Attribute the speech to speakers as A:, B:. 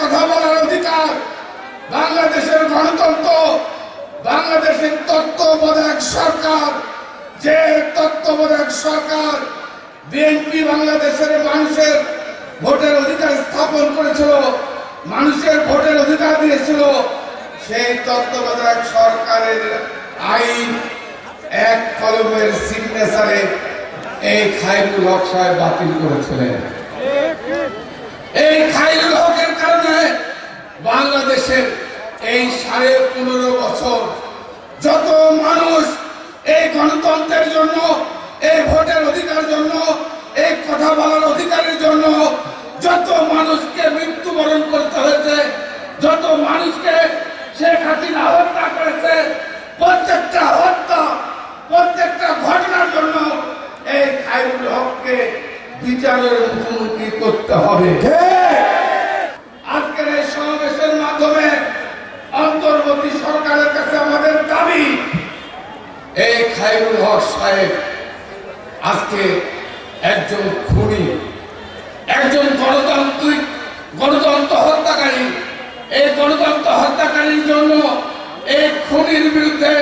A: কথা বলার অধিকার বাংলাদেশের গণতন্ত্র, বাংলাদেশের তত্ত্ববোধক সরকার, যে তত্ত্ববোধক সরকার বিএনপি বাংলাদেশের মানুষের ভোটের অধিকার স্থাপন করেছিল, মানুষের ভোটের অধিকার দিয়েছিল, সেই তত্ত্ববোধক সরকারের আইন এক কলমের সিগনেচারে এই খাইবুল হক সাহেব বাতিল করেছিলেন। এই বাংলাদেশের এই সাড়ে পনেরো বছর। যত মানুষ এই গণতন্ত্রের জন্য, এই ভোটের অধিকার জন্য, এই কথা বলার অধিকারের জন্য যত মানুষকে মৃত্যুবরণ করতে হয়েছে, যত মানুষকে শেখ হাসিনা হত্যা করেছে, প্রত্যেকটা হত্যা, প্রত্যেকটা ঘটনার জন্য এই খাইরুল হককে বিচারের মুখোমুখি করতে হবে। এই হক সাহেব, আজকে একজন খুনি, একজন গণতান্ত্রিক, গণতন্ত্র হত্যাকারী। এই গণতন্ত্র হত্যাকারীর জন্য এই খুনির বিরুদ্ধে